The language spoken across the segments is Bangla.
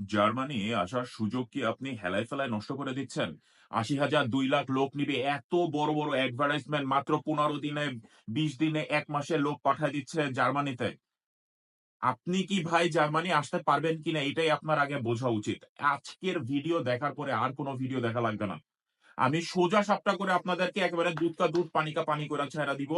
জার্মানি আসার সুযোগ কি আপনি হেলায় ফেলায় নষ্ট করে দিচ্ছেন? ৮০,০০০ ২ লাখ লোক নিবে এত বড়, বড় অ্যাডভার্টাইজমেন্ট মাত্র ১৫ দিনে, ২০ দিনে, ১ মাসে লোক পাঠায় দিচ্ছে জার্মানিতে। আপনি কি ভাই জার্মানি আসতে পারবেন কিনা এটাই আপনার আগে বোঝা উচিত। আজকের ভিডিও দেখার পরে আর কোনো ভিডিও দেখা লাগবে না। আমি সোজা সাপটা করে আপনাদেরকে একেবারে দুধ কা দুধ পানি কা পানি কইরা ছাইড়া দিব।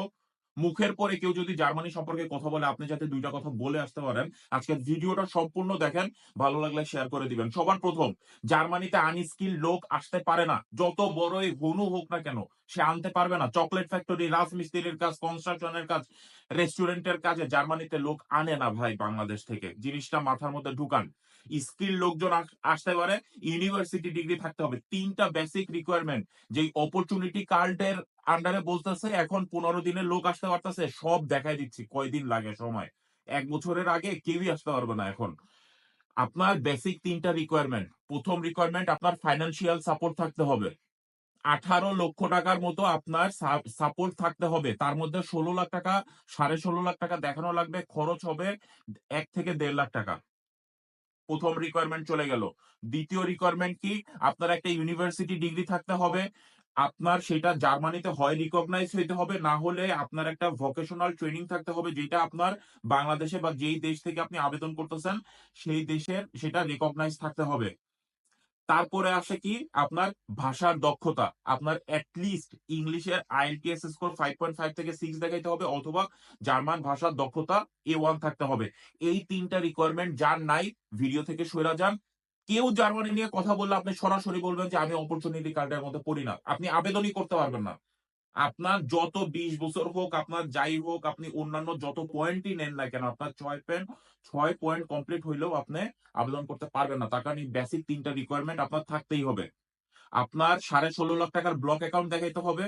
মুখের পরে কেউ যদি জার্মানি সম্পর্কে কথা বলে আপনি যাতে দুইটা কথা বলে আসতে পারেন। আজকের ভিডিওটা সম্পূর্ণ দেখেন। ভালো লাগলে শেয়ার করে দিবেন। সবার প্রথম জার্মানিতে আনস্কিল লোক আসতে পারে না। যত বড়ই হনু হোক না কেন, সে আনতে পারবে না। চকলেট ফ্যাক্টরি, রাজমিস্ত্রির কাজ, কনস্ট্রাকশন এর কাজ, রেস্টুরেন্টের কাজে জার্মানিতে লোক আনে না ভাই বাংলাদেশ থেকে। জিনিসটা মাথার মধ্যে ঢুকান। স্কিল লোকজন আসতে পারে, ইউনিভার্সিটি ডিগ্রি থাকতে হবে। তিনটা বেসিক রিকোয়ারমেন্ট যেই অপরচুনিটি কার্ডের আন্ডারে বলতেছে এখন ১৫ দিনের লোক আসতে পারতেছে। সব দেখাই দিচ্ছি কয়দিন লাগে সময়। এক বছরের আগে কেউই আসতে পারবে না এখন। আপনার বেসিক তিনটা রিকোয়ারমেন্ট। প্রথম রিকোয়ারমেন্ট আপনার ফাইন্যান্সিয়াল সাপোর্ট থাকতে হবে। ১৮ লক্ষ টাকার মতো আপনার সাপোর্ট থাকতে হবে। তার মধ্যে ১৬ লাখ টাকা, ১৬.৫ লাখ টাকা দেখানো লাগবে। খরচ হবে এক থেকে দেড় লাখ টাকা। প্রথম রিকোয়ারমেন্ট চলে গেল। দ্বিতীয় রিকোয়ারমেন্ট কি? আপনার একটা ইউনিভার্সিটি ডিগ্রি থাকতে হবে। আপনার সেটা জার্মানিতে হয় রিকগনাইজ হইতে হবে, না হলে আপনার একটা ভোকেশনাল ট্রেনিং থাকতে হবে যেটা আপনার বাংলাদেশে বা যেই দেশ থেকে আপনি আবেদন করতেছেন, সেই দেশের সেটা রিকগনাইজ থাকতে হবে। তারপরে আসে কি? আপনার ভাষার দক্ষতা। আপনার অ্যাটলিস্ট লিস্ট ইংলিশের আইএলটিএস স্কোর 5.5 থেকে সিক্স দেখাইতে হবে অথবা জার্মান ভাষার দক্ষতা এ ওয়ান থাকতে হবে। এই তিনটা রিকোয়ারমেন্ট যার নাই ভিডিও থেকে সরে যান। কেউ জার্মানি নিয়ে কথা বললে আপনি সরাসরি বলবেন যে, আমি অপরচুনিটি কার্ডের মধ্যে পড়ি না। আপনি আবেদনই করতে পারবেন না। আপনার যত ২০ বছর হোক, আপনার যাই হোক, আপনি অন্যান্য যত পয়েন্টই নেন না কেন, আপনার ছয় পেন ছয় পয়েন্ট কমপ্লিট হইলেও আপনি আবেদন করতে পারবেন না। তার কারণ বেসিক ৩ টা রিকোয়ারমেন্ট আপনার থাকতেই হবে। আপনার ১৬.৫ লাখ টাকার ব্লক অ্যাকাউন্ট দেখাইতে হবে।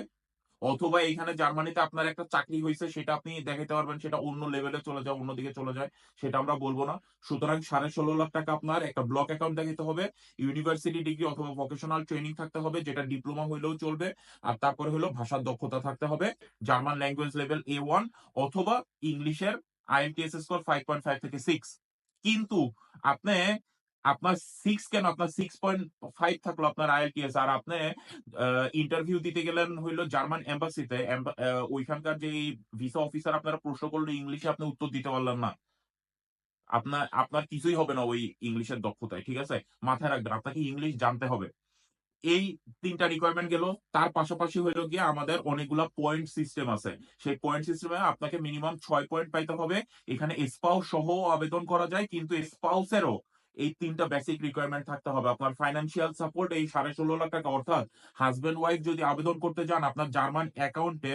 অথবা এইখানে জার্মানিতে আপনার একটা চাকরি হইছে সেটা আপনি দেখাতে পারবেন। সেটা অন্য লেভেলে চলে যায়, অন্যদিকে চলে যায়। সেটা আমরা বলব না। সুতরাং ১৬.৫ লাখ টাকা আপনার একটা ব্লক অ্যাকাউন্ট দেখাতে হবে। ইউনিভার্সিটি ডিগ্রি অথবা ভোকেশনাল ট্রেনিং থাকতে হবে যেটা ডিপ্লোমা হইলেও চলবে। আর তারপরে হলো ভাষার দক্ষতা থাকতে হবে। German language level A one অথবা ইংলিশের IELTS স্কোর 5.5 থেকে সিক্স কিন্তু আপনি আপনার সিক্স কেন আপনার 6.5 থাকল আপনার IELTS আর আপনি ইন্টারভিউ দিতে গেলেন হইল জার্মান এম্বাসিতে ওইখানকার যে ভিসা অফিসার আপনারা প্রশ্ন করল ইংলিশে আপনি উত্তর দিতে পারলেন না। আপনার আপনার কিছুই হবে না ওই ইংলিশের দক্ষতায়। ঠিক আছে? মাথায় রাখবেন, আপনাকে ইংলিশ জানতে হবে। এই তিনটা রিকোয়ারমেন্ট গেল। তার পাশাপাশি হইল গিয়ে আমাদের অনেকগুলা পয়েন্ট সিস্টেম আছে। সেই পয়েন্ট সিস্টেমে আপনাকে মিনিমাম ছয় পয়েন্ট পাইতে হবে। এখানে স্পাউস সহ আবেদন করা যায়, কিন্তু স্পাউসেরও এই তিনটা বেসিক রিকোয়ারমেন্ট থাকতে হবে। আপনার ফাইন্যান্সিয়াল সাপোর্ট এই ১৬.৫ লাখ টাকা, অর্থাৎ হাসব্যান্ড ওয়াইফ যদি আবেদন করতে যান আপনার জার্মান অ্যাকাউন্টে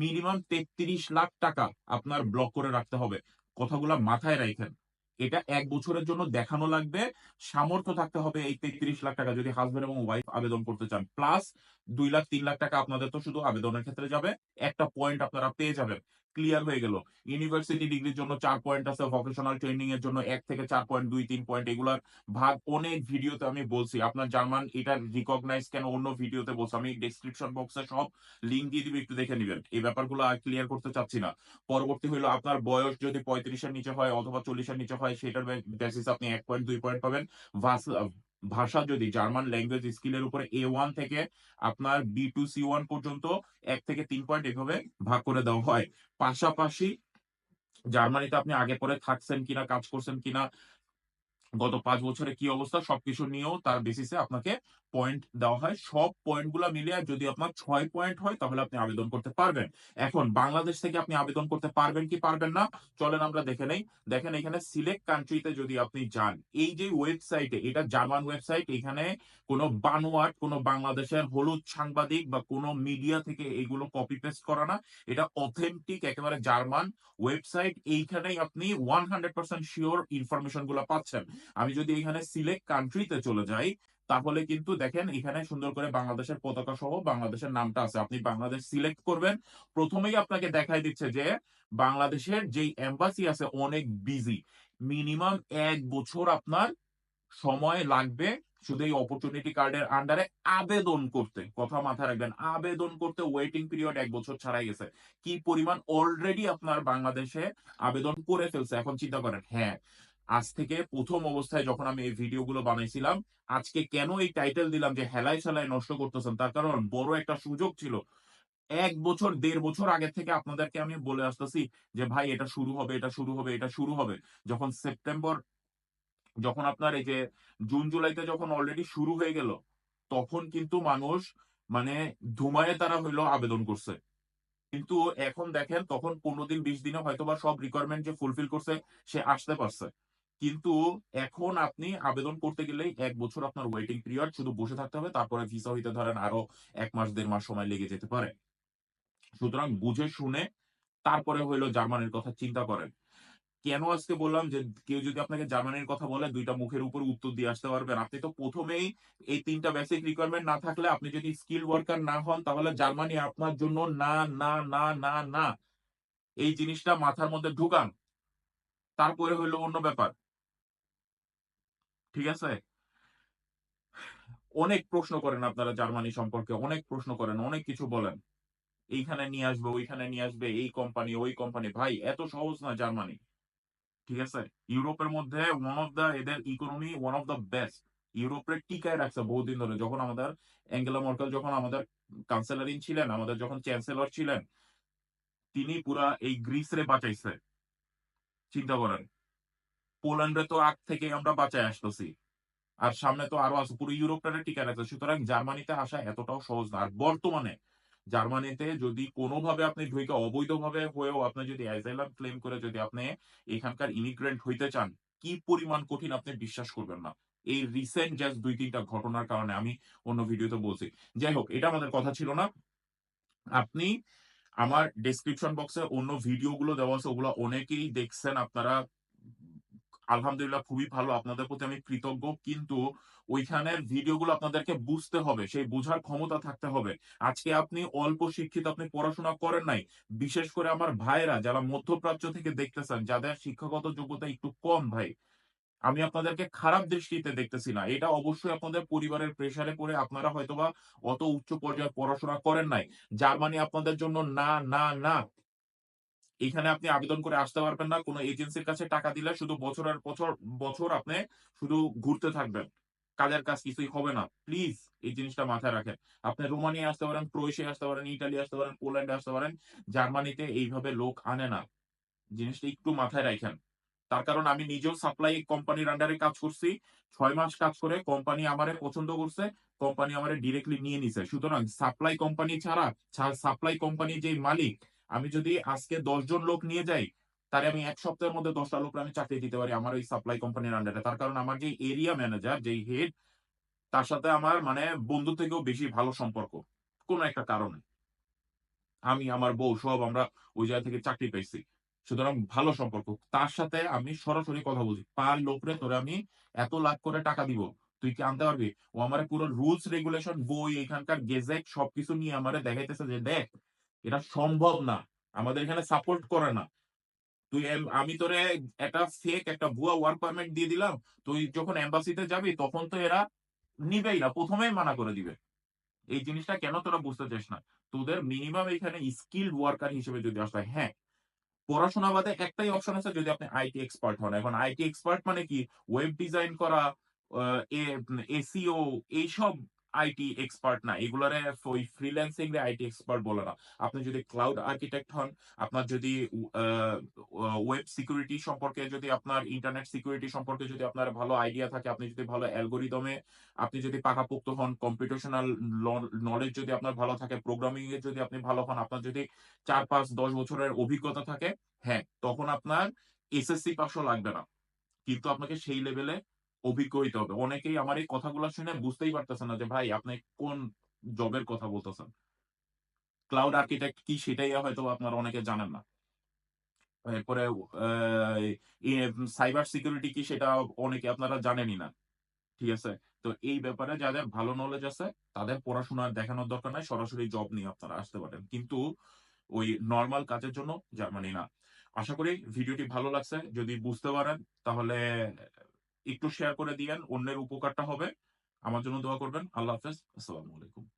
মিনিমাম ৩৩ লাখ টাকা আপনার ব্লক করে রাখতে হবে। কথাগুলা মাথায় রাইখেন। এটা এক বছরের জন্য দেখানো লাগবে। সামর্থ্য থাকতে হবে এই ৩৩ লাখ টাকা যদি হাসব্যান্ড এবং ওয়াইফ আবেদন করতে চান। প্লাস দুই লাখ, তিন লাখ টাকা আপনাদের তো শুধু আবেদনের ক্ষেত্রে যাবে। একটা পয়েন্ট আপনারা পেয়ে যাবেন। ক্লিয়ার হয়ে গেল। ইউনিভার্সিটি ডিগ্রির জন্য চার পয়েন্ট আছে, ভোকেশনাল ট্রেনিং এর জন্য এক থেকে চার পয়েন্ট, ২, ৩ পয়েন্ট এগুলার ভাগ অনেক ভিডিওতে আমি বলছি। আপনার জার্মান এটা রিকগনাইজ কেন অন্য ভিডিওতে বলছি। আমি ডেসক্রিপশন বক্সে সব লিঙ্ক দিয়ে দিব একটু দেখে নিবেন। এই ব্যাপারগুলো আর ক্লিয়ার করতে চাচ্ছি না। পরবর্তী হইল আপনার বয়স যদি ৩৫ এর নিচে হয় অথবা ৪০ এর নিচে হয় সেটার বেসিসে আপনি এক পয়েন্ট দুই পয়েন্ট পাবেন। ভাষা যদি জার্মান ল্যাঙ্গুয়েজ স্কিলের উপরে এ ওয়ান থেকে আপনার B2 C1 পর্যন্ত এক থেকে তিন পয়েন্ট এভাবে ভাগ করে দেওয়া হয়। পাশাপাশি জার্মানিতে আপনি আগে পরে থাকছেন কিনা, কাজ করছেন কিনা, গত পাঁচ বছরে কি অবস্থা সবকিছু নিয়েও তার বেসিসে আপনাকে পয়েন্ট দেওয়া হয়। সব পয়েন্টগুলা মিলিয়ে যদি আপনার ছয় পয়েন্ট হয় তাহলে আপনি আবেদন করতে পারবেন। এখন বাংলাদেশ থেকে আপনি আবেদন করতে পারবেন কি পারবেন না? চলেন আমরা দেখে নেই। দেখেন এখানে সিলেক্ট কান্ট্রি তে যদি আপনি যান, এই যে ওয়েবসাইটে এটা জার্মান ওয়েবসাইট এখানে কোন বানোয়াট কোন বাংলাদেশের হলুদ সাংবাদিক বা কোন মিডিয়া থেকে এগুলো কপি পেস্ট করা না। এটা অথেন্টিক একেবারে জার্মান ওয়েবসাইট। এইখানেই আপনি ওয়ান হান্ড্রেড পার্সেন্ট শিওর ইনফরমেশনগুলা পাচ্ছেন। আমি যদি এখানে সিলেক্ট কান্ট্রি তে চলে যাই, তাহলে কিন্তু দেখেন এখানে সুন্দর করে বাংলাদেশের পতাকা সহ বাংলাদেশের নামটা আছে। আপনি বাংলাদেশ সিলেক্ট করবেন। প্রথমেই আপনাকে দেখাই দিচ্ছে যে বাংলাদেশের যেই এম্বাসি আছে অনেক বিজি। মিনিমাম এক বছর আপনার সময় লাগবে শুধু এই অপরচুনিটি কার্ডের আন্ডারে আবেদন করতে। কথা মাথায় রাখবেন। আবেদন করতে ওয়েটিং পিরিয়ড এক বছর ছাড়াই গেছে। কি পরিমাণ অলরেডি আপনার বাংলাদেশে আবেদন করে ফেলছে। এখন চিন্তা করেন হ্যাঁ, আজ থেকে প্রথম অবস্থায় যখন আমি এই ভিডিওগুলো বানাইছিলাম, আজকে কেন এই টাইটেল দিলাম যে হেলায় সেলায় নষ্ট করতেছেন? তার কারণ বড় একটা সুযোগ ছিল। এক বছর দেড় বছর আগে থেকে আপনাদেরকে আমি বলে আসতেছি যে, "ভাই এটা শুরু হবে, এটা শুরু হবে, এটা শুরু হবে।" যখন সেপ্টেম্বর যখন আপনার এই যে জুন, জুলাইতে যখন অলরেডি শুরু হয়ে গেল, তখন কিন্তু মানুষ মানে ধুমায়ে তারা হইল আবেদন করছে। কিন্তু এখন দেখেন তখন ১৫ দিন ২০ দিনে হয়তোবা সব রিকোয়ারমেন্ট যে ফুলফিল করছে সে আসতে পারছে। কিন্তু এখন আপনি আবেদন করতে গেলেই এক বছর আপনার ওয়েটিং পিরিয়ড শুধু বসে থাকতে হবে। তারপরে ভিসা হইতে ধরেন আরও এক মাস দেড় মাস সময় লেগে যেতে পারে। সুতরাং বুঝে শুনে তারপরে হইল জার্মানির কথা চিন্তা করেন। কেন আজকে বললাম যে কেউ যদি আপনাকে জার্মানির কথা বলে দুইটা মুখের উপর উত্তর দিয়ে আসতে পারবেন। আপনি তো প্রথমেই এই তিনটা বেসিক রিকোয়ারমেন্ট না থাকলে আপনি যদি স্কিল ওয়ার্কার না হন তাহলে জার্মানি আপনার জন্য না, না, না, না, না। এই জিনিসটা মাথার মধ্যে ঢুকান। তারপরে হইল অন্য ব্যাপার। ঠিক আছে? অনেক প্রশ্ন করেন আপনারা জার্মানি সম্পর্কে। অনেক প্রশ্ন করেন, অনেক কিছু বলেন। এইখানে নিয়ে আসবে, ওইখানে নিয়ে আসবে, এই কোম্পানি, ওই কোম্পানি। ভাই এত সহজ না জার্মানি। ঠিক আছে? ইউরোপের মধ্যে ওয়ান অফ দ্যা এদের economy one of the best. ইউরোপের টিকায় রাখছে বহুদিন ধরে। যখন আমাদের অ্যাঙ্গেলা ম্যার্কেল যখন আমাদের চ্যান্সেলরিন ছিলেন, আমাদের যখন চ্যান্সেলর ছিলেন, তিনি পুরা এই গ্রিসরে বাঁচাইছে। চিন্তা করেন। পোল্যান্ডে তো আগ থেকেই আমরা বাঁচায় আসতেছি। আর সামনে তো আরও আছে। পুরো ইউরোপটারে টিকায় রাখছে। সুতরাং জার্মানিতে আসা এতটাও সহজ না। আর বর্তমানে জার্মানিতে যদি কোনোভাবে আপনি ঢুইকা অবৈধভাবে হয়েও আপনি যদি অ্যাসাইলাম ক্লেম করে যদি আপনি এখানকার ইমিগ্রেন্ট হইতে চান, কি পরিমাণ কঠিন আপনি বিশ্বাস করবেন না। এই রিসেন্ট জাস্ট দুই তিনটা ঘটনার কারণে আমি অন্য ভিডিওতে বলছি। যাই হোক এটা আমাদের কথা ছিল না। আপনি আমার ডেসক্রিপশন বক্সে অন্য ভিডিওগুলো দেওয়া আছে ওগুলো অনেকেই দেখছেন আপনারা। আলহামদুলিল্লাহ খুবই ভালো। আপনাদের প্রতি আমি কৃতজ্ঞ। কিন্তু ওইখানের ভিডিওগুলো আপনাদেরকে বুঝতে হবে। সেই বুঝার ক্ষমতা থাকতে হবে। আজকে আপনি অল্প শিক্ষিত, আপনি পড়াশোনা করেন নাই। বিশেষ করে আমার ভাইয়েরা যারা মধ্যপ্রাচ্য থেকে দেখতেছেন, যাদের শিক্ষাগত যোগ্যতা একটু কম ভাই। আমি আপনাদেরকে খারাপ দৃষ্টিতে দেখতেছি না। এটা অবশ্যই আপনাদের পরিবারের প্রেশারে পড়ে আপনারা হয়তোবা অত উচ্চ পর্যায়ে পড়াশোনা করেন নাই। জার্মানি আপনাদের জন্য না, না, না। এখানে আপনি আবেদন করে আসতে পারবেন না। কোনো এজেন্সির কাছে টাকা দিলে শুধু বছরের বছর বছর আপনি শুধু ঘুরতে থাকবেন। কাজের কাজ কিছুই হবে না। প্লিজ এই জিনিসটা মাথায় রাখেন। আপনি রোমানিয়া আসতে পারেন, ক্রোয়েশিয়া আসতে পারেন, ইটালি আসতে পারেন, পোল্যান্ডে আসতে পারেন। জার্মানিতে এইভাবে লোক আনে না। জিনিসটা একটু মাথায় রাখেন তার কারণ আমি নিজেও সাপ্লাই কোম্পানির আন্ডারে কাজ করছি। ছয় মাস কাজ করে কোম্পানি আমারে পছন্দ করছে। কোম্পানি আমারে ডিরেক্টলি নিয়ে নিছে। সুতরাং সাপ্লাই কোম্পানি ছাড়া সাপ্লাই কোম্পানির যেই মালিক, আমি যদি আজকে ১০ জন লোক নিয়ে যাই, তাহলে আমি এক সপ্তাহের মধ্যে ১০ টা লোকরে আমি চাকরি দিতে পারি আমার ওই সাপ্লাই কোম্পানির আন্ডারে। তার কারণ আমার যেই এরিয়া ম্যানেজার, যেই হেড, তার সাথে আমার মানে বন্ধু থেকেও বেশি ভালো সম্পর্ক। কোন একটা কারণে। আমি, আমার বউ সব আমরা ওই জায়গা থেকে চাকরি পাইছি। সুতরাং ভালো সম্পর্ক। তার সাথে আমি সরাসরি কথা বলছি। "পার লোকরে তোরে আমি এত লাখ করে টাকা দিব। তুই কি আনতে পারবি?" ও আমার পুরো রুলস রেগুলেশন বই, এখানকার গেজেট সবকিছু নিয়ে আমার দেখাইতেছে যে, "দেখ, এটা সম্ভব না। আমাদের এখানে সাপোর্ট করে না। তুই আমি তোরে একটা ফেক একটা ভুয়া ওয়ার্ক পারমিট দিয়ে দিলাম। তুই যখন এম্বাসিতে যাবি তখন তো এরা নিবেই না। প্রথমেই মানা করে দিবে। এই জিনিসটা কেন তোরা বুঝতে চাস না? তোদের মিনিমাম এখানে স্কিল ওয়ার্কার হিসেবে যদি আসতে হয় পড়াশোনা বাদে একটাই অপশন আছে যদি আপনি আইটি এক্সপার্ট হন। এখন আইটি এক্সপার্ট মানে কি? ওয়েব ডিজাইন করা, আ এ এসইও এইসব আইটি এক্সপার্ট না। এগুলারে ওই ফ্রিল্যান্সিং রে আইটি এক্সপার্ট বলে না। আপনি যদি ক্লাউড আর্কিটেক্ট হন, আপনার যদি ওয়েব সিকিউরিটি সম্পর্কে যদি আপনার ইন্টারনেট সিকিউরিটি সম্পর্কে যদি আপনার ভালো আইডিয়া থাকে, আপনি যদি ভালো অ্যালগোরিদমে আপনি যদি পাকাপোক্ত হন, কম্পিউটেশনাল ল নলেজ যদি আপনার ভালো থাকে, প্রোগ্রামিং এ যদি আপনি ভালো হন, আপনার যদি ৪, ৫, ১০ বছরের অভিজ্ঞতা থাকে, হ্যাঁ, তখন আপনার এসএসসি পাসও লাগবে না। কিন্তু আপনাকে সেই লেভেলে অভিজ্ঞ হইতে হবে। অনেকেই আমার এই কথাগুলা শুনে বুঝতেই পারতেছে না যে, ভাই, আপনি কোন জবের কথা বলতেছেন। ক্লাউড আর্কিটেক্ট কি সেটাই হয়তোবা আপনারা অনেকে জানেন না। এরপরে সাইবার সিকিউরিটি কি সেটা অনেকে আপনারা জানেনই না। ঠিক আছে? তো এই ব্যাপারে যাদের ভালো নলেজ আছে, তাদের পড়াশোনা দেখানোর দরকার নাই। সরাসরি জব নিয়ে আপনারা আসতে পারেন। কিন্তু ওই নর্মাল কাজের জন্য জার্মানি না। আশা করি ভিডিওটি ভালো লাগছে। যদি বুঝতে পারেন, তাহলে একটু শেয়ার করে দিয়েন। অন্যের উপকারটা হবে। আমার জন্য দোয়া করবেন। আল্লাহ হাফেজ। আসসালামু আলাইকুম।